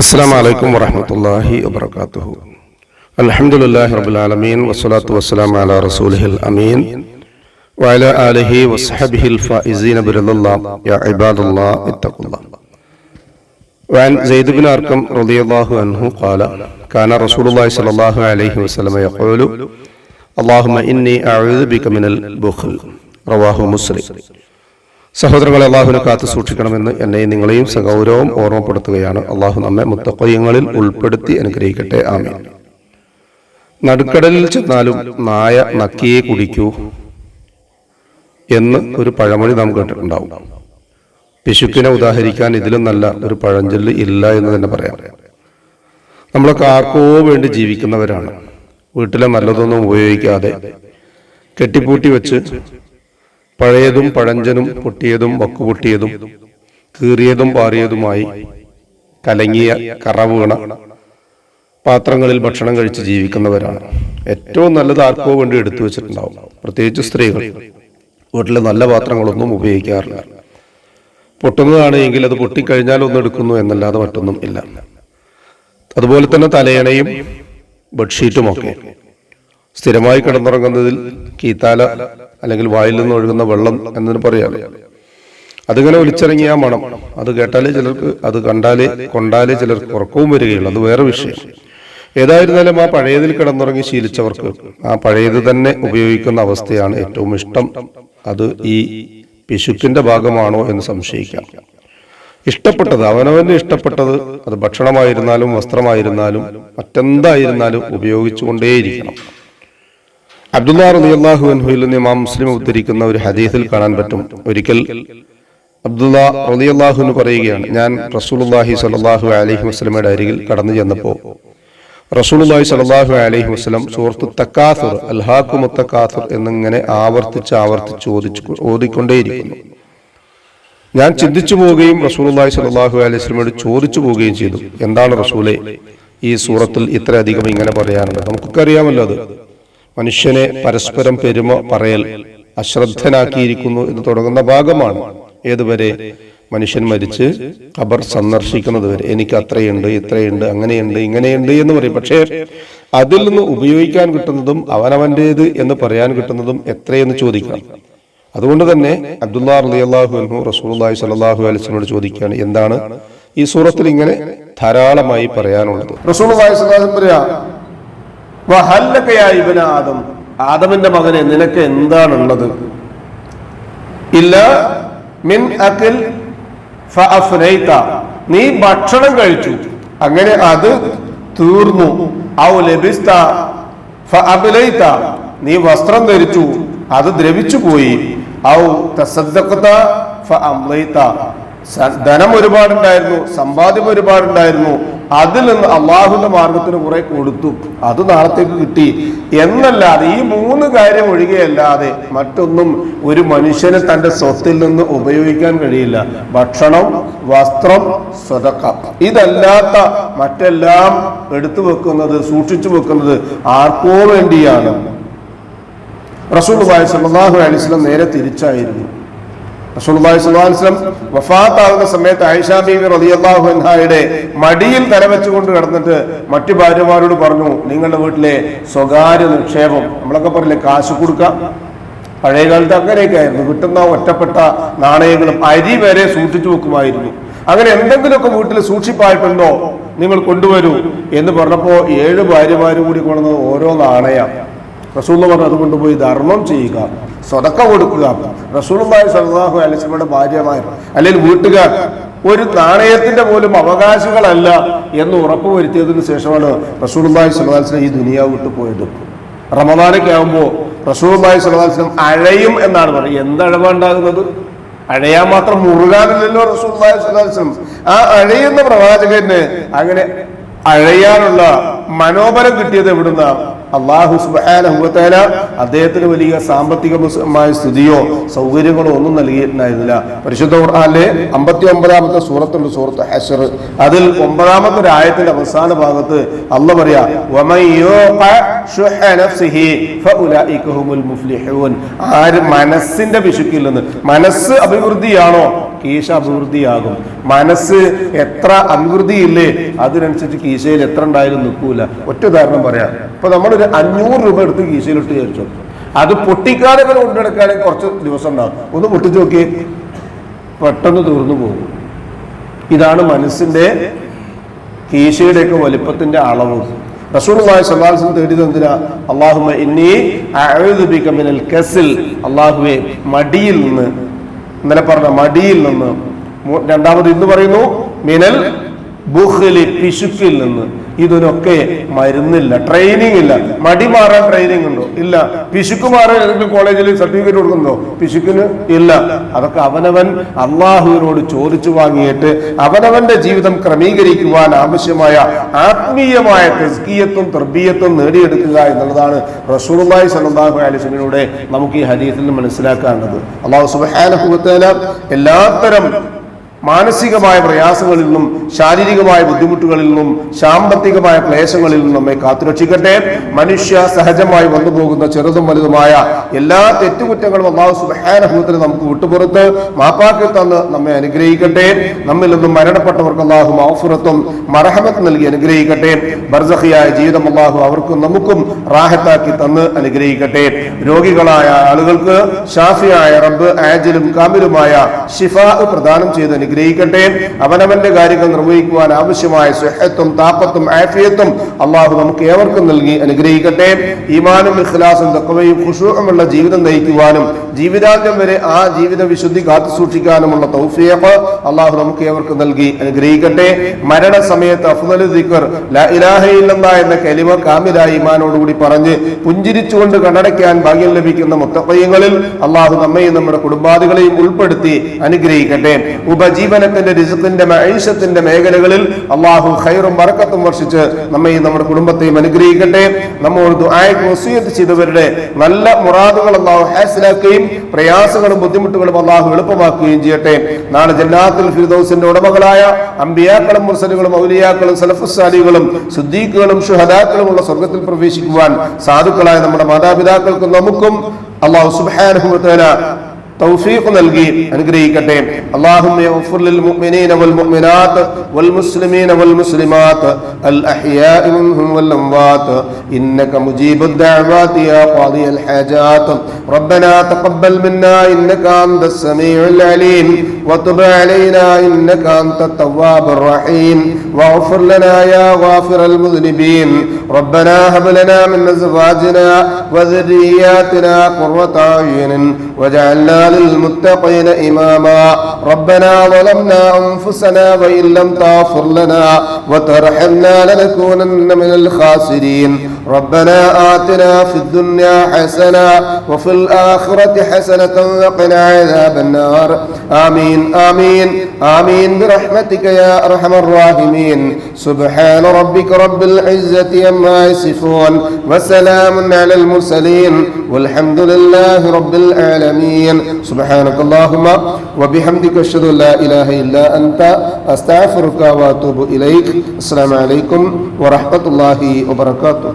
السلام عليكم ورحمة الله وبركاته الحمد لله رب العالمين والصلاة والسلام على رسوله الأمين وعلى آله وصحبه الفائزين برضا الله يا عباد الله اتقوا الله وعن زيد بن أرقم رضي الله عنه قال كان رسول الله صلى الله عليه وسلم يقول اللهم إني أعوذ بك من البخل رواه مسلم സഹോദരങ്ങളെ അള്ളാഹുവിനെ കാത്തു സൂക്ഷിക്കണമെന്ന് എന്നെയും നിങ്ങളെയും സഗൗരവം ഓർമ്മപ്പെടുത്തുകയാണ്. അള്ളാഹു നമ്മെ മുത്തക്കൊയ്യങ്ങളിൽ ഉൾപ്പെടുത്തി അനുഗ്രഹിക്കട്ടെ. ആമീൻ. നടുക്കടലിൽ ചെന്നാലും നായ നക്കിയെ കുടിക്കൂ എന്ന് ഒരു പഴമൊഴി നാം കേട്ടിട്ടുണ്ടാവും. പിശുക്കിനെ ഉദാഹരിക്കാൻ ഇതിലും നല്ല ഒരു പഴഞ്ചൊല്ല് ഇല്ല എന്ന് തന്നെ പറയാം. നമ്മളൊക്കെ ആർക്കോ വേണ്ടി ജീവിക്കുന്നവരാണ്. വീട്ടിലെ നല്ലതൊന്നും ഉപയോഗിക്കാതെ കെട്ടിപ്പൂട്ടി വെച്ച് പഴയതും പഴഞ്ചനും പൊട്ടിയതും വക്കുപൊട്ടിയതും കീറിയതും പാറിയതുമായി കലങ്ങിയ കറവുകണ പാത്രങ്ങളിൽ ഭക്ഷണം കഴിച്ച് ജീവിക്കുന്നവരാണ്. ഏറ്റവും നല്ലത് ആർക്കോ വേണ്ടി എടുത്തു വെച്ചിട്ടുണ്ടാവും. പ്രത്യേകിച്ച് സ്ത്രീകൾ. വീട്ടിൽ നല്ല പാത്രങ്ങളൊന്നും ഉപയോഗിക്കാറില്ല. പൊട്ടുന്നതാണ് എങ്കിൽ അത് പൊട്ടിക്കഴിഞ്ഞാൽ ഒന്ന് എടുക്കുന്നു എന്നല്ലാതെ മറ്റൊന്നും ഇല്ല. അതുപോലെ തന്നെ തലയണയും ബെഡ്ഷീറ്റുമൊക്കെ. സ്ഥിരമായി കിടന്നുറങ്ങുന്നതിൽ കീത്താല അല്ലെങ്കിൽ വായിൽ നിന്ന് ഒഴുകുന്ന വെള്ളം എന്നതിന് പറയാം അതിങ്ങനെ ഒലിച്ചിറങ്ങിയ മണം. അത് കേട്ടാലേ ചിലർക്ക് അത് കണ്ടാലേ കൊണ്ടാലേ ചിലർക്ക് ഉറക്കവും വരികയുള്ളൂ. അത് വേറെ വിഷയം. ഏതായിരുന്നാലും ആ പഴയതിൽ കിടന്നുറങ്ങി ശീലിച്ചവർക്ക് ആ പഴയത് തന്നെ ഉപയോഗിക്കുന്ന അവസ്ഥയാണ് ഏറ്റവും ഇഷ്ടം. അത് ഈ പിശുക്കിന്റെ ഭാഗമാണോ എന്ന് സംശയിക്കാം. ഇഷ്ടപ്പെട്ടത് അവനവന് ഇഷ്ടപ്പെട്ടത് അത് ഭക്ഷണമായിരുന്നാലും വസ്ത്രമായിരുന്നാലും മറ്റെന്തായിരുന്നാലും ഉപയോഗിച്ചുകൊണ്ടേയിരിക്കണം. അബ്ദുല്ലാ നിന്ന് ഇമാം മുസ്ലിം ഉദ്ധരിക്കുന്ന ഒരു ഹദീസിൽ കാണാൻ പറ്റും. ഒരിക്കൽ അബ്ദുല്ലാഹു പറയുകയാണ് ഞാൻ റസൂലുള്ളാഹി സലാഹു അലഹി വസ്ലമയുടെ അരികിൽ കടന്നു ചെന്നപ്പോൾ റസൂലുള്ളാഹി സലാഹു അലഹി വസ്ലം സൂറത്തു തക്കാസുർ അൽഹാഖുമു തക്കാസുർ എന്നിങ്ങനെ ആവർത്തിച്ച് ആവർത്തിച്ച് ചോദിച്ചു ഓതിക്കൊണ്ടേയിരിക്കുന്നു. ഞാൻ ചിന്തിച്ചു പോവുകയും റസൂലുള്ളാഹി സ്വല്ലല്ലാഹു അലൈഹി വസല്ലമയോട് ചോദിച്ചു പോവുകയും ചെയ്തു. എന്താണ് റസൂലെ ഈ സൂറത്തിൽ ഇത്രയധികം ഇങ്ങനെ പറയാനുള്ളത്? നമുക്കൊക്കെ അറിയാമല്ലോ അത്. മനുഷ്യനെ പരസ്പരം പെരുമ പറയൽ അശ്രദ്ധനാക്കിയിരിക്കുന്നു എന്ന് തുടങ്ങുന്ന ഭാഗമാണ്. ഏതുവരെ മനുഷ്യൻ മരിച്ച് ഖബർ സന്ദർശിക്കുന്നത് വരെ എനിക്ക് അത്രയുണ്ട് ഇത്രയുണ്ട് അങ്ങനെയുണ്ട് ഇങ്ങനെയുണ്ട് എന്ന് പറയും. പക്ഷേ അതിൽ നിന്ന് ഉപയോഗിക്കാൻ കിട്ടുന്നതും അവനവന്റേത് എന്ന് പറയാൻ കിട്ടുന്നതും എത്രയെന്ന് ചോദിക്കണം അതുകൊണ്ട് തന്നെ അബ്ദുല്ലാ റളിയല്ലാഹു അൻഹു റസൂലുള്ളാഹി സ്വല്ലല്ലാഹു അലൈഹി അലിസ്ലിനോട് ചോദിക്കുകയാണ് എന്താണ് ഈ സൂറത്തിൽ ഇങ്ങനെ ധാരാളമായി പറയാനുള്ളത്? റസൂലുള്ളാഹി സ്വല്ലല്ലാഹു പറയാ ഇബ്ന ആദം. ആദമിന്റെ മകനെ നിനക്ക് എന്താണുള്ളത്? ഇല്ല മിൻ അഖിൽ നീ ഭക്ഷണം കഴിച്ചു. അങ്ങനെ അത് തീർന്നു. ഔ നീ വസ്ത്രം ധരിച്ചു. അത് ദ്രവിച്ചു പോയി ഔ തസദ്ദഖത ഫഅംലൈത ധനം ഒരുപാടുണ്ടായിരുന്നു സമ്പാദ്യം ഒരുപാടുണ്ടായിരുന്നു. അതിൽ നിന്ന് അള്ളാഹുന്റെ മാർഗത്തിന് കുറെ കൊടുത്തു. അത് നാളത്തേക്ക് കിട്ടി. എന്നല്ലാതെ ഈ മൂന്ന് കാര്യം ഒഴികെയല്ലാതെ മറ്റൊന്നും ഒരു മനുഷ്യന് തന്റെ സ്വത്തിൽ നിന്ന് ഉപയോഗിക്കാൻ കഴിയില്ല. ഭക്ഷണം വസ്ത്രം സ്വതക്ക. ഇതല്ലാത്ത മറ്റെല്ലാം എടുത്തു വെക്കുന്നത് സൂക്ഷിച്ചു വെക്കുന്നത് ആർക്കോ വേണ്ടിയാണ്. റസൂൽ സല്ലല്ലാഹു അലൈഹി വസല്ലം നേരെ തിരിച്ചായിരുന്നു. റസൂലുള്ളാഹി സ്വല്ലല്ലാഹു അലൈഹി വസല്ലം വഫാത്താകുന്ന സമയത്ത് ആയിഷ ബീവി റളിയല്ലാഹു അൻഹായുടെ മടിയിൽ തലവെച്ചുകൊണ്ട് കിടന്നിട്ട് മറ്റു ഭാര്യമാരോട് പറഞ്ഞു നിങ്ങളുടെ വീട്ടിലെ സ്വകാര്യ നിക്ഷേപം നമ്മളൊക്കെ പറയില്ലേ കാശ് കൊടുക്കാം. പഴയ കാലത്ത് അങ്ങനെയൊക്കെ ആയിരുന്നു. കിട്ടുന്ന ഒറ്റപ്പെട്ട നാണയങ്ങളും അരി വരെ സൂക്ഷിച്ചു വെക്കുമായിരുന്നു. അങ്ങനെ എന്തെങ്കിലുമൊക്കെ വീട്ടിൽ സൂക്ഷിപ്പായിട്ടുണ്ടോ? നിങ്ങൾ കൊണ്ടുവരൂ. എന്ന് പറഞ്ഞപ്പോ ഏഴ് ഭാര്യമാരും കൂടി കൊണ്ടുവന്നത് ഓരോ നാണയം. റസൂൽ പറഞ്ഞു അതുകൊണ്ട് പോയി ധർമ്മം ചെയ്യുക സ്വതക്ക കൊടുക്കുക. റസൂലുള്ളാഹി സ്വല്ലല്ലാഹു അലൈഹി വസല്ലമയുടെ ഭാര്യമാർ അല്ലെങ്കിൽ വീട്ടുകാർ ഒരു നാണയത്തിന്റെ പോലും അവകാശികളല്ല എന്ന് ഉറപ്പ് വരുത്തിയതിന് ശേഷമാണ് അലൈഹി വസല്ലം ഈ ദുനിയാവ് വിട്ടു പോയത്. റമദാനൊക്കെ ആകുമ്പോൾ അലൈഹി വസല്ലം അഴയും എന്നാണ് പറയുന്നത് എന്തഴവുണ്ടാകുന്നത്? അഴയാൻ മാത്രം മുറുകാനില്ലല്ലോ അലൈഹി വസല്ലം. ആ അഴയുന്ന പ്രവാചകന് അങ്ങനെ അഴയാനുള്ള മനോബലം കിട്ടിയത് എവിടുന്ന? അള്ളാഹു സുബാനഹുല അദ്ദേഹത്തിന് വലിയ സാമ്പത്തികമായ സ്ഥിതിയോ സൗകര്യങ്ങളോ ഒന്നും നൽകിയിട്ടുണ്ടായിരുന്നില്ല പരിശുദ്ധ ഖുർആാനിലെ അമ്പത്തി ഒമ്പതാമത്തെ സൂറത്തുണ്ട് സൂറത്ത് ഹഷർ അതിൽ ഒമ്പതാമത്തെ ഒരു ആയത്തിന്റെ അവസാന ഭാഗത്ത് അല്ല പറയാ. ആര് മനസ്സിന്റെ വിശുക്കിൽ നിന്ന് മനസ്സ് അഭിവൃദ്ധിയാണോ കീശ അഭിവൃദ്ധിയാകും മനസ്സ് എത്ര അഭിവൃദ്ധി അഭിവൃദ്ധിയില്ലേ അതിനനുസരിച്ച് കീശയിൽ എത്ര ഉണ്ടായാലും നിൽക്കൂല. ഒറ്റ ഉദാഹരണം പറയാം. ഇപ്പൊ നമ്മളൊരു അഞ്ഞൂറ് രൂപ എടുത്ത് കീശയിലിട്ട് വിചാരിച്ചു. അത് പൊട്ടിക്കാതെ ഇങ്ങനെ കൊണ്ടെടുക്കുകയാണെങ്കിൽ കുറച്ച് ദിവസം ഉണ്ടാകും ഒന്ന് പൊട്ടിച്ചു നോക്കി പെട്ടെന്ന് തീർന്നു പോകും. ഇതാണ് മനസ്സിന്റെ കീശയുടെയൊക്കെ വലിപ്പത്തിന്റെ അളവ്. റസൂലുള്ളാഹി സ്വല്ലല്ലാഹു അലൈഹി തേടിയത് എന്തിനാ? അല്ലാഹുമ്മ ഇന്നി അഊദു ബിക മിനൽ അല്ലാഹുവേ മടിയിൽ നിന്ന് ഇന്നലെ പറഞ്ഞ മടിയിൽ നിന്ന് രണ്ടാമത് ഇന്ന് പറയുന്നു മിനൽ ബുഹലി പിശുക്കിൽ നിന്ന്. ഇതിനൊക്കെ മരുന്നില്ല ട്രെയിനിങ് ഇല്ല. മടി മാറാൻ ട്രെയിനിങ് ഉണ്ടോ? ഇല്ല. പിശുക്ക് മാറാൻ ഏതെങ്കിലും കോളേജിൽ സർട്ടിഫിക്കറ്റ് കൊടുക്കുന്നുണ്ടോ? പിശുക്കിന് ഇല്ല. അതൊക്കെ അവനവൻ അള്ളാഹുവിനോട് ചോദിച്ചു വാങ്ങിയിട്ട് അവനവന്റെ ജീവിതം ക്രമീകരിക്കുവാൻ ആവശ്യമായ ആത്മീയമായ തെസ്കീയത്വം തർബീയത്വം നേടിയെടുക്കുക എന്നുള്ളതാണ് സ്വല്ലല്ലാഹു അലൈഹി വസല്ലമയുടെ നമുക്ക് ഈ നിന്ന് മനസ്സിലാക്കാനുള്ളത്. അള്ളാഹു തആല എല്ലാത്തരം മാനസികമായ പ്രയാസങ്ങളിൽ നിന്നും ശാരീരികമായ ബുദ്ധിമുട്ടുകളിൽ നിന്നും സാമ്പത്തികമായ ക്ലേശങ്ങളിൽ നിന്നും നമ്മെ കാത്തുരക്ഷിക്കട്ടെ. മനുഷ്യ സഹജമായി വന്നുപോകുന്ന ചെറുതും വലുതുമായ എല്ലാ തെറ്റുകുറ്റങ്ങളും അള്ളാഹു സുബാനഭൂത്തിന് നമുക്ക് വിട്ടുപുറത്ത് മാപ്പാക്കി തന്ന് നമ്മെ അനുഗ്രഹിക്കട്ടെ. നമ്മിൽ നിന്നും മരണപ്പെട്ടവർക്ക് അള്ളാഹു മൗഫുറത്തും മറഹമത്ത് നൽകി അനുഗ്രഹിക്കട്ടെ. ബർസഹിയായ ജീവിതം അള്ളാഹു അവർക്കും നമുക്കും റാഹത്താക്കി തന്ന് അനുഗ്രഹിക്കട്ടെ. രോഗികളായ ആളുകൾക്ക് ഷാഫിയായ റബ്ബ് ആജിലും കാമിലുമായ ഷിഫ പ്രദാനം ചെയ്ത് അനുഗ്രഹിക്കട്ടെ. അവനവന്റെ കാര്യങ്ങൾ നിർവഹിക്കുവാൻ ആവശ്യമായ സുഹത്തും താപ്പത്തും ആഫിയത്തും അള്ളാഹു നമുക്ക് ഏവർക്കും നൽകി അനുഗ്രഹിക്കട്ടെ. ഈമാനും ഇഖ്ലാസും തക്കവയും ഖുഷൂഹുമുള്ള ജീവിതം നയിക്കുവാനും ജീവിതാന്ത്യം വരെ ആ ജീവിത വിശുദ്ധി കാത്തു സൂക്ഷിക്കാനുമുള്ള തൗഫീഖ് അള്ളാഹു നമുക്ക് ഏവർക്കും നൽകി അനുഗ്രഹിക്കട്ടെ. മരണസമയത്ത് അഫ്ദൽ ദിക്ർ ലാ ഇലാഹ എന്ന കലിമ കാമിലായി ഈമാനോടുകൂടി പറഞ്ഞ് പുഞ്ചിരിച്ചുകൊണ്ട് കണ്ണടയ്ക്കാൻ ഭാഗ്യം ലഭിക്കുന്ന മുത്തപ്പയ്യങ്ങളിൽ അള്ളാഹു നമ്മയും നമ്മുടെ കുടുംബാദികളെയും ഉൾപ്പെടുത്തി അനുഗ്രഹിക്കട്ടെ. ഉപജീവനത്തിന്റെ രിസത്തിന്റെ മൈഷത്തിന്റെ മേഖലകളിൽ അള്ളാഹു ഖൈറും വറക്കത്തും വർഷിച്ച് നമ്മയും നമ്മുടെ കുടുംബത്തെയും അനുഗ്രഹിക്കട്ടെ. നമ്മോട് ദുആയ്ക്ക് വസീയത്ത് ചെയ്തവരുടെ നല്ല മുറാദുകൾ അള്ളാഹു ഹാസിലാക്കുകയും പ്രയാസങ്ങളും ബുദ്ധിമുട്ടുകളും അള്ളാഹു എളുപ്പമാക്കുകയും ചെയ്യട്ടെ. നാളെ ജന്നാത്തുൽ ഫിർദൗസിന്റെ ഉടമകളായ അമ്പിയാക്കളും മുർസലുകളും ഔലിയാക്കളും സലഫുസാലികളും സുദ്ദീഖുകളും ഷുഹദാക്കളും ഉള്ള സ്വർഗത്തിൽ പ്രവേശിക്കുവാൻ സാധുക്കളായ നമ്മുടെ മാതാപിതാക്കൾക്കും നമുക്കും അള്ളാഹു സുബ്ഹാനഹു വ തആല توفيق നൽകി അനുഗ്രഹിക്കട്ടെ اللهم اغفر للمؤمنين والمؤمنات والمسلمين والمسلمات الأحياء منهم والأموات إنك مجيب الدعوات يا قاضي الحاجات ربنا تقبل منا إنك أنت السميع العليم وتب علينا إنك أنت التواب الرحيم واغفر لنا يا غافر المذنبين. ربنا هب لنا من أزواجنا وذرياتنا قرة أعين واجعلنا للمتقين إماما. ربنا ظلمنا أنفسنا وإن لم تغفر لنا وترحمنا لنكونن من الخاسرين. ربنا آتنا في الدنيا حسنة وفي الآخرة حسنة وقنا عذاب النار. آمين آمين آمين. برحمتك يا أرحم الراحمين. سبحان ربك رب العزة عما يصفون وسلام على المرسلين والحمد لله رب العالمين. سبحانك اللهم وبحمدك أشهد أن لا إله إلا أنت أستغفرك وأتوب إليك. السلام عليكم ورحمة الله وبركاته.